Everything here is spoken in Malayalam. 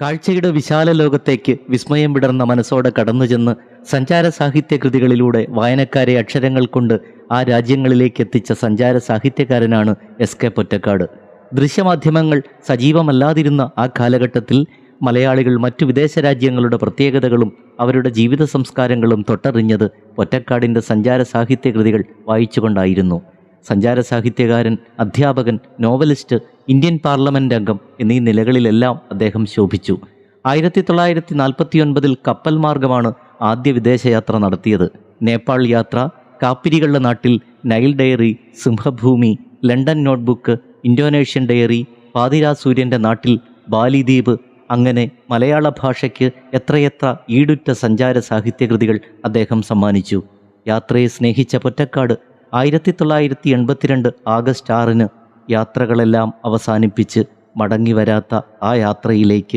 കാഴ്ചയുടെ വിശാല ലോകത്തേക്ക് വിസ്മയം വിടർന്ന മനസ്സോടെ കടന്നുചെന്ന് സഞ്ചാര സാഹിത്യ കൃതികളിലൂടെ വായനക്കാരെ അക്ഷരങ്ങൾ കൊണ്ട് ആ രാജ്യങ്ങളിലേക്ക് എത്തിച്ച സഞ്ചാര സാഹിത്യകാരനാണ് എസ് കെ പൊറ്റക്കാട്. ദൃശ്യമാധ്യമങ്ങൾ സജീവമല്ലാതിരുന്ന ആ കാലഘട്ടത്തിൽ മലയാളികൾ മറ്റു വിദേശ രാജ്യങ്ങളുടെ പ്രത്യേകതകളും അവരുടെ ജീവിത സംസ്കാരങ്ങളും തൊട്ടറിഞ്ഞത് പൊറ്റക്കാടിന്റെ സഞ്ചാര സാഹിത്യ കൃതികൾ വായിച്ചുകൊണ്ടായിരുന്നു. സഞ്ചാര സാഹിത്യകാരൻ അധ്യാപകൻ നോവലിസ്റ്റ് ഇന്ത്യൻ പാർലമെന്റ് അംഗം എന്നീ നിലകളിലെല്ലാം അദ്ദേഹം ശോഭിച്ചു. ആയിരത്തി തൊള്ളായിരത്തി നാൽപ്പത്തി ഒൻപതിൽ കപ്പൽ മാർഗമാണ് ആദ്യ വിദേശയാത്ര നടത്തിയത്. നേപ്പാൾ യാത്ര കാപ്പിരികളുടെ നാട്ടിൽ നൈൽ ഡയറി സിംഹഭൂമി ലണ്ടൻ നോട്ട്ബുക്ക് ഇന്തോനേഷ്യൻ ഡയറി പാതിരാ സൂര്യന്റെ നാട്ടിൽ ബാലിദ്വീപ് അങ്ങനെ മലയാള ഭാഷയ്ക്ക് എത്രയെത്ര ഈടുറ്റ സഞ്ചാര സാഹിത്യകൃതികൾ അദ്ദേഹം സമ്മാനിച്ചു. യാത്രയെ സ്നേഹിച്ച പൊറ്റക്കാട് ആയിരത്തി തൊള്ളായിരത്തി എൺപത്തിരണ്ട് ആഗസ്റ്റ് ആറിന് യാത്രകളെല്ലാം അവസാനിപ്പിച്ച് മടങ്ങി വരാത്ത ആ യാത്രയിലേക്ക്